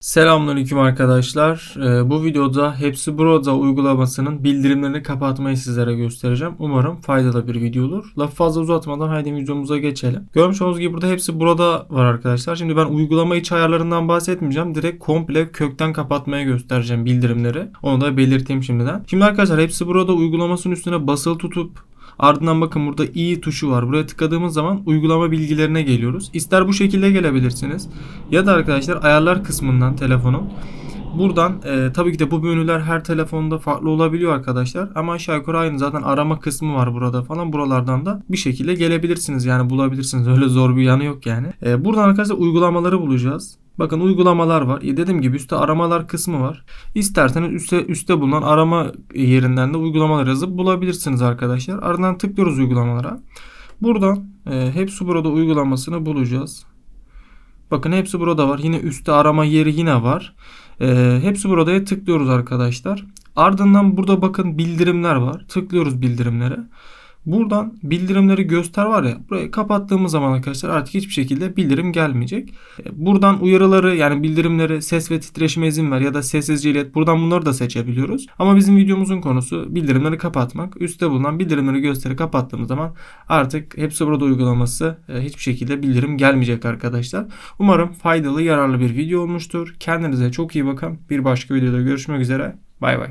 Selamünaleyküm arkadaşlar. Ee, bu videoda Hepsi Burada uygulamasının bildirimlerini kapatmayı sizlere göstereceğim. Umarım faydalı bir video olur. Lafı fazla uzatmadan haydi videomuza geçelim. Görmüş olduğunuz gibi burada Hepsi Burada var arkadaşlar. Şimdi ben uygulama iç ayarlarından bahsetmeyeceğim. Direkt komple kökten kapatmaya göstereceğim bildirimleri. Onu da belirteyim şimdiden. Şimdi arkadaşlar Hepsi Burada uygulamasının üstüne basılı tutup Ardından bakın burada i tuşu var. Buraya tıkladığımız zaman uygulama bilgilerine geliyoruz. İster bu şekilde gelebilirsiniz. Ya da arkadaşlar ayarlar kısmından telefonun Buradan e, tabii ki de bu menüler her telefonda farklı olabiliyor arkadaşlar. Ama aşağı yukarı aynı zaten arama kısmı var burada falan. Buralardan da bir şekilde gelebilirsiniz. Yani bulabilirsiniz. Öyle zor bir yanı yok yani. E, buradan arkadaşlar uygulamaları bulacağız. Bakın uygulamalar var. E, dediğim gibi üstte aramalar kısmı var. İsterseniz üstte, üstte bulunan arama yerinden de uygulamalar yazıp bulabilirsiniz arkadaşlar. Ardından tıklıyoruz uygulamalara. Buradan e, hepsi burada uygulamasını bulacağız. Bakın hepsi burada var. Yine üstte arama yeri yine var. Ee, hepsi buradaya tıklıyoruz arkadaşlar. Ardından burada bakın bildirimler var. Tıklıyoruz bildirimlere. Buradan bildirimleri göster var ya burayı kapattığımız zaman arkadaşlar artık hiçbir şekilde bildirim gelmeyecek. Ee, Buradan uyarıları yani bildirimleri ses ve titreşime izin ver ya da sessizce ilet buradan bunları da seçebiliyoruz. Ama bizim videomuzun konusu bildirimleri kapatmak. Üstte bulunan bildirimleri gösteri kapattığımız zaman artık hepsi burada uygulaması e, hiçbir şekilde bildirim gelmeyecek arkadaşlar. Umarım faydalı yararlı bir video olmuştur. Kendinize çok iyi bakın. Bir başka videoda görüşmek üzere. Bay bay.